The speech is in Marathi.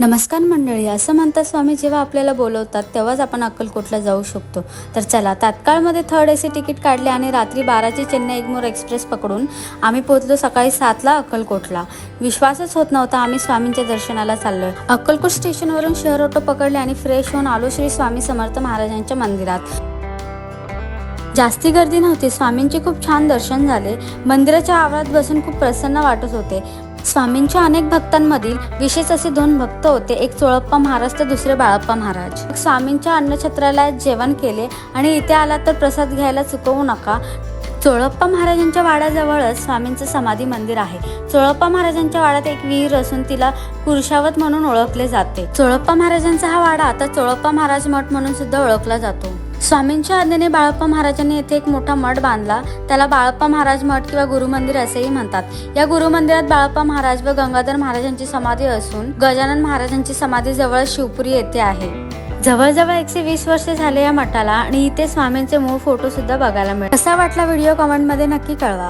नमस्कार मंडळी असं म्हणतात स्वामी जेव्हा आपल्याला बोलवतात तेव्हाच आपण अक्कलकोटला जाऊ शकतो. तर चला तात्काळमध्ये थर्ड ए सी तिकीट काढले आणि रात्री बाराची चेन्नई एगमोर एक्सप्रेस पकडून आम्ही पोहोचलो सकाळी सातला अक्कलकोटला. विश्वासच होत नव्हता आम्ही स्वामींच्या दर्शनाला चाललोय. अक्कलकोट स्टेशनवरून शहर ऑटो पकडले आणि फ्रेश होऊन आलो श्री स्वामी समर्थ महाराजांच्या मंदिरात. जास्ती गर्दी नव्हती स्वामींचे खूप छान दर्शन झाले. मंदिराच्या आवारात बसून खूप प्रसन्न वाटत होते. स्वामींच्या अनेक भक्तांमधील विशेष असे दोन भक्त होते एक चोळप्पा महाराज तर दुसरे बाळप्पा महाराज. स्वामींच्या अन्नछत्रालयात जेवण केले आणि इथे आला तर प्रसाद घ्यायला चुकवू नका. चोळप्पा महाराजांच्या वाड्याजवळच स्वामींचं समाधी मंदिर आहे. चोळप्पा महाराजांच्या वाड्यात एक विहीर असून तिला कुरशावत म्हणून ओळखले जाते. चोळप्पा महाराजांचा हा वाडा आता चोळप्पा महाराज मठ म्हणून सुद्धा ओळखला जातो. स्वामींच्या आज्ञेने बाळप्पा महाराजांनी येथे एक मोठा मठ बांधला. त्याला बाळप्पा महाराज मठ किंवा गुरुमंदिर असेही म्हणतात. या गुरुमंदिरात बाळप्पा महाराज व गंगाधर महाराजांची समाधी असून गजानन महाराजांची समाधी जवळ शिवपुरी येथे आहे. जवळजवळ एकशे वीस वर्षे झाले या मठाला आणि इथे स्वामींचे मूळ फोटो सुद्धा बघायला मिळतात. कसा वाटला व्हिडिओ कमेंटमध्ये नक्की कळवा.